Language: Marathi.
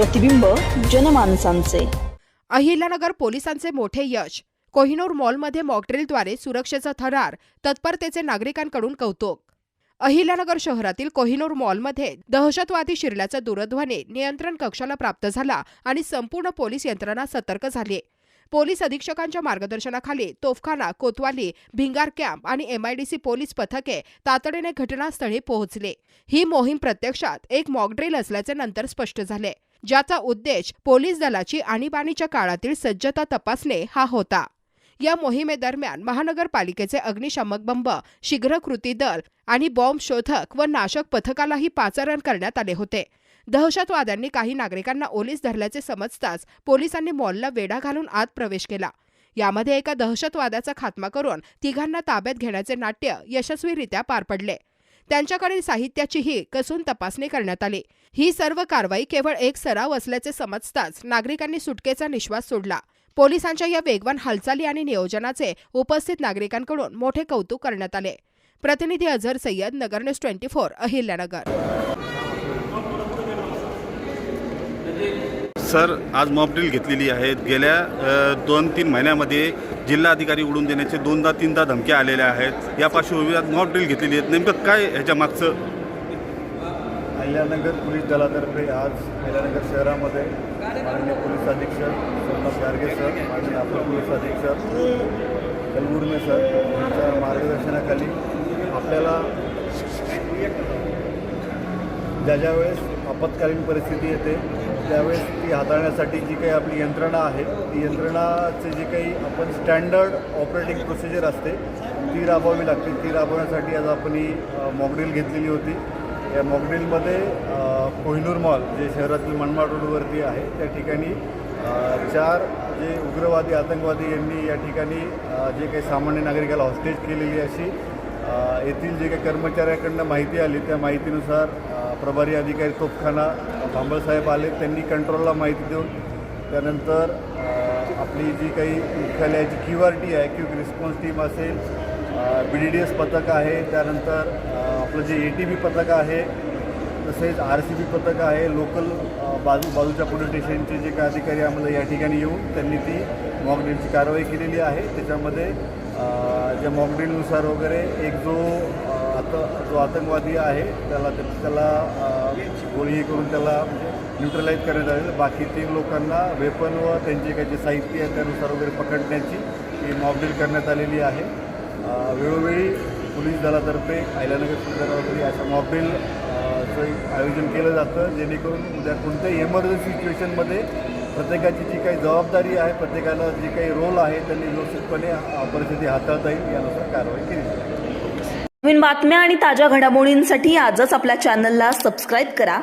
प्रतिबिंब जनमानसांचे. अहिल्यानगर पोलिसांचे मोठे यश. कोहिनूर मॉलमध्ये मॉकड्रिलद्वारे सुरक्षेचा थरार तत्परतेचे नागरिकांकडून कौतुक. अहिल्यानगर शहरातील कोहिनूर मॉलमध्ये दहशतवादी शिरल्याचा दूरध्वनी नियंत्रण कक्षाला प्राप्त झाला आणि संपूर्ण पोलीस यंत्रणा सतर्क झाली. पोलीस अधीक्षकांच्या मार्गदर्शनाखाली तोफखाना कोतवाली भिंगार कॅम्प आणि एमआयडीसी पोलीस पथके तातडीने घटनास्थळी पोहोचले. ही मोहीम प्रत्यक्षात एक मॉकड्रिल असल्याचे नंतर स्पष्ट झाले. ज्याचा उद्देश पोलीस दलाची आणीबाणीच्या काळातील सज्जता तपासणे हा होता. या मोहिमेदरम्यान महानगरपालिकेचे अग्निशामक बंब शीघ्र कृती दल आणि बॉम्ब शोधक व नाशक पथकालाही पाचारण करण्यात आले होते. दहशतवाद्यांनी काही नागरिकांना ओलीस धरल्याचे समजताच पोलिसांनी मॉलला वेढा घालून आत प्रवेश केला. यामध्ये एका दहशतवाद्याचा खात्मा करून तिघांना ताब्यात घेण्याचे नाट्य यशस्वीरित्या पार पडले. त्यांच्याकडील साहित्याचीही कसून तपासणी करण्यात आली. ही सर्व कारवाई केवळ एक सराव असल्याचे समजताच नागरिकांनी सुटकेचा निश्वास सोडला. पोलिसांच्या या वेगवान हालचाली आणि नियोजनाचे उपस्थित नागरिकांकडून मोठे कौतुक करण्यात आले. प्रतिनिधी Azhar Sayyad Nagar news twenty four Ahilyanagar. Sir आज मॉकड्रिल घेतलेली आहे. गेल्या दोन तीन महिन्यामध्ये जिल्हाधिकारी उडून देण्याचे दोनदा तीनदा धमक्या आलेल्या आहेत. या पार्श्वभूमीवर मॉकड्रिल घेतलेली आहेत. नेमकं काय ह्याच्या मागचं अहिल्यानगर पोलीस दलातर्फे आज अहिल्यानगर शहरामध्ये माननीय पोलीस अधीक्षक सोमनाथ गार्गे सर माननीय अपर पोलीस अधीक्षक कलबुर्मे सर यांच्या मार्गदर्शनाखाली आपल्याला ज्या ज्या वेळेस आपत्कालीन परिस्थिती येते त्यावेळेस ती हाताळण्यासाठी जी काही आपली यंत्रणा आहे ती यंत्रणाचे जे काही आपण स्टँडर्ड ऑपरेटिंग प्रोसिजर असते ती राबवावी लागते. ती राबवण्यासाठी आज आपण ही मॉकड्रिल घेतलेली होती. या मॉकड्रिलमध्ये कोहिनूर मॉल जे शहरातील मनमाड रोडवरती आहे त्या ठिकाणी चार जे उग्रवादी आतंकवादी यांनी या ठिकाणी जे काही सामान्य नागरिकाला हॉस्टेज केलेली अशी येथील जे काही कर्मचाऱ्याकडनं माहिती आली त्या माहितीनुसार प्रभारी अधिकारी तोफखाना भांबळसाहेब आले त्यांनी कंट्रोलला माहिती देऊन त्यानंतर आपली जी काही मुख्यालयाची क्यू आर टी आहे क्विक रिस्पॉन्स टीम असेल बी डी डी एस पथक आहे त्यानंतर आपलं जे ए टी बी पथक आहे तसेच आर सी बी पथक आहे लोकल बाजू बाजूच्या पोलीस स्टेशनचे जे काही अधिकारी आम्हाला या ठिकाणी येऊन त्यांनी ती मॉकड्रीलची कारवाई केलेली आहे. त्याच्यामध्ये ज्या मॉकड्रीलनुसार वगैरे एक जो आता जो आतंकवादी आहे त्याला त्याला गोळी हे करून त्याला न्यूट्रलाइज करण्यात आले बाकी तीन लोकांना वेपन व त्यांचे काही जे साहित्य आहे त्यानुसार वगैरे पकडण्याची ही मॉकड्रील करण्यात आलेली आहे. वेळोवेळी पोलीस दलातर्फे आयलानगर पोलीस अशा मॉकड्रिल आयोजन केलं जातं जेणेकरून उद्या कोणत्याही इमर्जन्सी सिच्युएशनमध्ये प्रत्येकाची जी काही जबाबदारी आहे प्रत्येकाला जी काही रोल आहे त्यांनी व्यवस्थितपणे परिस्थिती हाताळता येईल यानुसार कारवाई केली नवीन बातम्या आणि ताज्या घडामोडींसाठी आजच आपल्या चॅनलला सबस्क्राईब करा.